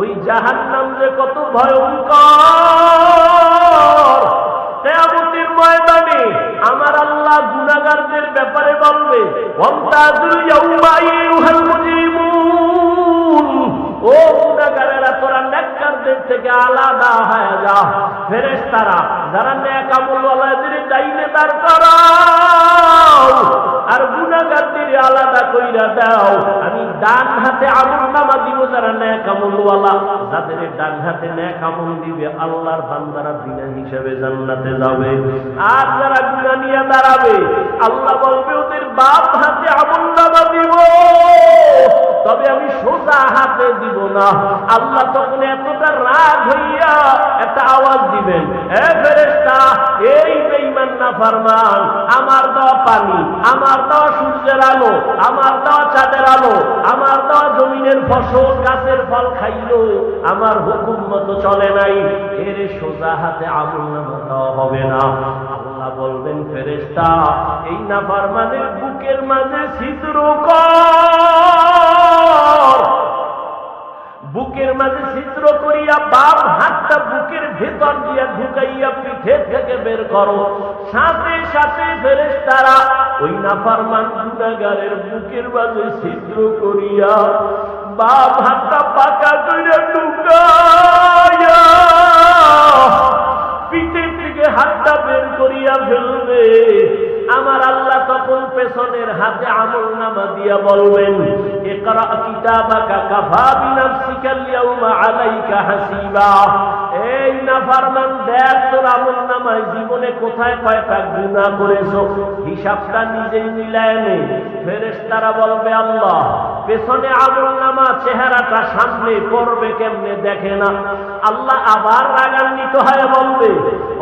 ওই জাহান নাম যে কত ভয়ঙ্কর। কেয়ামতের ময়দানে আমার আল্লাহ গুনাহগারদের ব্যাপারে বলবে ও গুনাহগারেরা, তোরা নেককারদের থেকে আলাদা হয়ে যা। ফেরেশতারা, যারা নেক আমলওয়ালাদের ডাইনে দাঁড় করাও, আর গুনাহগারদের আলাদা কইরা দাও, আমি ডান হাতে আমল নামা দিব যারা নেক আমলওয়ালা যাদের ডান হাতে ন্যায় আমল দিবে, আল্লাহর বান্দারা বিনা হিসাবে জান্নাতে যাবে। আর যারা গুণা নিয়ে দাঁড়াবে, আল্লাহ বলবে, ওদের বাপ হাতে আমল নামা দিব। তবে আমি সোজা হাতে দিব না। আল্লাহ তখন এতটা রাগ হইয়া একটা আওয়াজ দিবেন এই বেঈমান না ফরমান আমার দেওয়া পানি, আমার দেওয়া সূর্যের আলো, আমার দেওয়া চাঁদের আলো, আমার দেওয়া জমিনের ফসল, গাছের ফল খাইলো, আমার হুকুম মতো চলে নাই। এর সোজা হাতে আমল নামা হবে না। বলবেন, ফেরেশতা, এই না বুকের মাঝে ছিদ্র কর। বুকের মাঝে ছিদ্র করিয়া বাম হাতটা বুকের ভেতর দিয়া ঢুকাইয়া পিঠে থেকে বের করো। সাথে সাথে ফেরেস তারা ওই নাফারমান গুনাগারের বুকের মাঝে ছিদ্র করিয়া বাম হাতটা পাকা করিয়া ঢুকাইয়া পিঠের থেকে হাতটা বের করিয়া ফেলবে। পেছনের হাতে আমল নামা দিয়া বলবেন কিতাবাকা কাফা আলাইকা হাসিবা। এই দেখ তোর আমল নামায় জীবনে কোথায় কয়টা হিসাবটা নিজেই মিলায় নে। ফেরেশতারা বলবে, আল্লাহ, পেছনে আমল নামা চেহারাটা সামনে কেমনে দেখে না? আল্লাহ আবার রাগান্বিত হয়ে বলবে,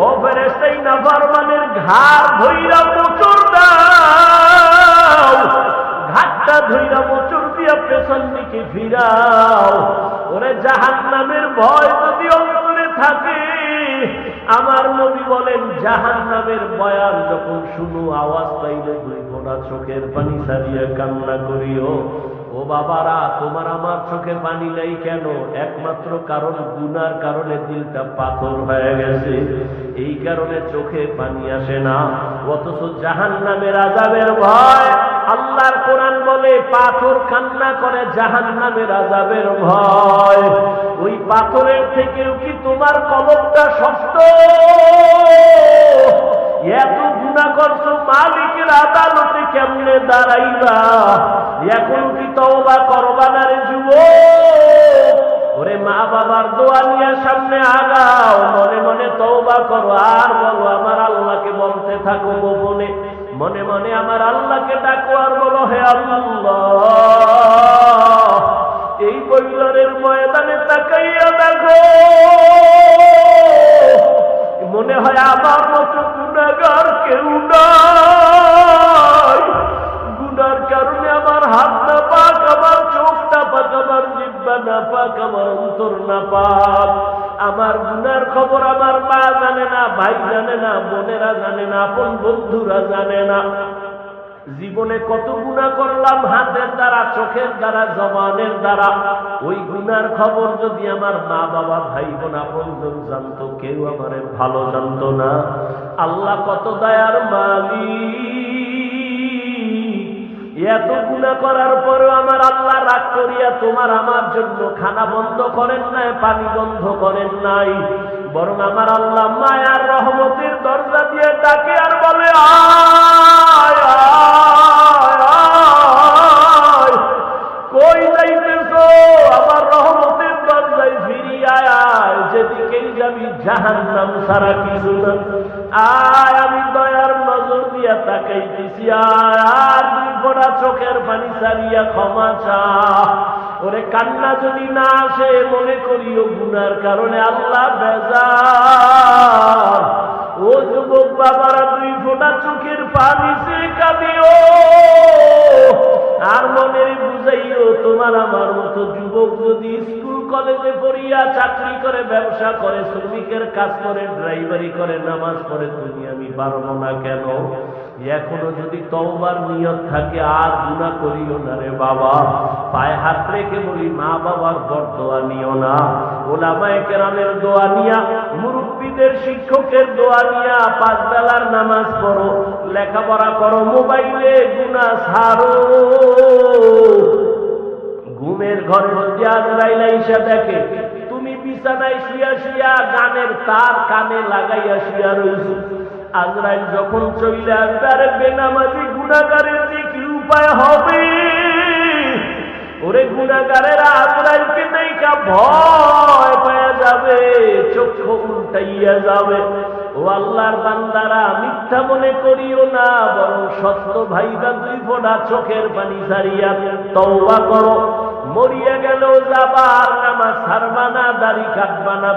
ও ফেরেস্তাই নাফরমানের ঘাড় ধইরা মোচর দাও ঘাটটা মোচর দিয়া পেছন দিকে ফিরাও। ওরে জাহান নামের ভয় যদি অন্তরে থাকে, আমার নবী বলেন জাহান নামের বয়ান যখন আওয়াজ পাইলে দুই চোখের পানি সারিয়া কান্না করিও। ও বাবারা, তোমার আমার চোখে পানি নেই কেন? একমাত্র কারণ, গুনার কারণে দিলটা পাথর হয়ে গেছে। এই কারণে চোখে পানি আসে না। অথচ জাহান নামের আজাবের ভয় আল্লাহর কোরআন বলে, পাথর কান্না করে জাহান নামের আজাবের ভয়। ওই পাথরের থেকেও কি তোমার কলমটা শক্ত? এত গুণা করছ মালিকের আদালতে কেমনে দাঁড়াইবা? এখন কি তওবা করবা না যুব ওরে মা বাবার দোয়া নিয়ে সামনে আগাও, মনে মনে তওবা করো। আর বলো, আমার আল্লাহকে বলতে থাকো গোপনে। মনে মনে আমার আল্লাহকে ডাকো আর বলো, হে আল্লাহ, এই বৈলরের ময়দানে তাকাইয়া দেখো। মনে হয় আমার মতো গুণাগার কেউ নাই। গুনার কারণে আমার হাত না পাক, আমার চোখ না পাক, আমার জিব্বা না পাক, আমার অন্তর না পাক। আমার গুনার খবর আমার মা জানে না, ভাই জানে না, বোনেরা জানে না, আপন বন্ধুরা জানে না। জীবনে কত গুণা করলাম, হাতের দ্বারা, চোখের দ্বারা, জবানের দ্বারা। ওই গুনার খবর যদি আমার মা বাবা, ভাই বোন, আপনজন জানতো, কেউ আমার ভালো জানতো না। আল্লাহ কত দয়ার মালিক। এত গুণা করার পরেও আমার আল্লাহ রাগ করিয়া তোমার আমার জন্য খানা বন্ধ করেন নাই, পানি বন্ধ করেন নাই বরং আমার আল্লাহ মায়ার রহমতের দরজা দিয়ে ডাকে আর বলে। কই যাইতেছ আমার রহমতের দরজায় ফিরিয়ে আয়, যেদিকেই যাবি জাহান নাম সারা কিছু না তাকাইতেছি আর দুই ফোড়া চোখের পানি সারিয়া ক্ষমা চা। ওরে কান্না যদি না আসে, মনে করিও গুনার কারণে আল্লাহ বেজা ও যুবক বাবারা দুই ফোঁটা চোখের পানি সে কাঁদিও। আর মনে বুঝাইও, তোমার আমার মতো যুবক যদি স্কুল, কলেজে পড়িয়া চাকরি করে, ব্যবসা করে, শ্রমিকের কাজ করে, ড্রাইভারি করে, নামাজ পড়ে, তুমি আমি পারব না কেন? এখনও যদি তওবার নিয়ত থাকে, আর গুণা করিও না রে বাবা। পায়ে হাত রেখে বলি মা বাবার বর দোয়া নিও না। ওলামায়ে কেরামের দোয়া নিয়া মুরব্বীদের শিক্ষকের দোয়া নিয়া পাঁচ বেলার নামাজ পড়ো, লেখাপড়া করো, মোবাইলে গুণা ছাড়ো। ঘুমের ঘরে যদি আজরাইল আইসা দেখে, তুমি বিছানায় শুয়া শুয়া গানের তার কানে লাগাইয়া শুয়া রইছো। আজরাইল যখন চলে আসবে, আরে বেনামাজি গুণাগারের কি উপায় হবে? ওরে গুণাগারের আজরাইলকে দেখা ভয় পাওয়া যাবে, চক্ষু উল্টাইয়া যাবে। ও আল্লাহর বান্দারা, মিথ্যা মনে করিও না, বরং সত্য ভাইবা দুই ফোটা চোখের পানি সারিয়া তওবা করো। মরিয়া গেল যাবার নামা সারবানা দাড়ি কাটবা না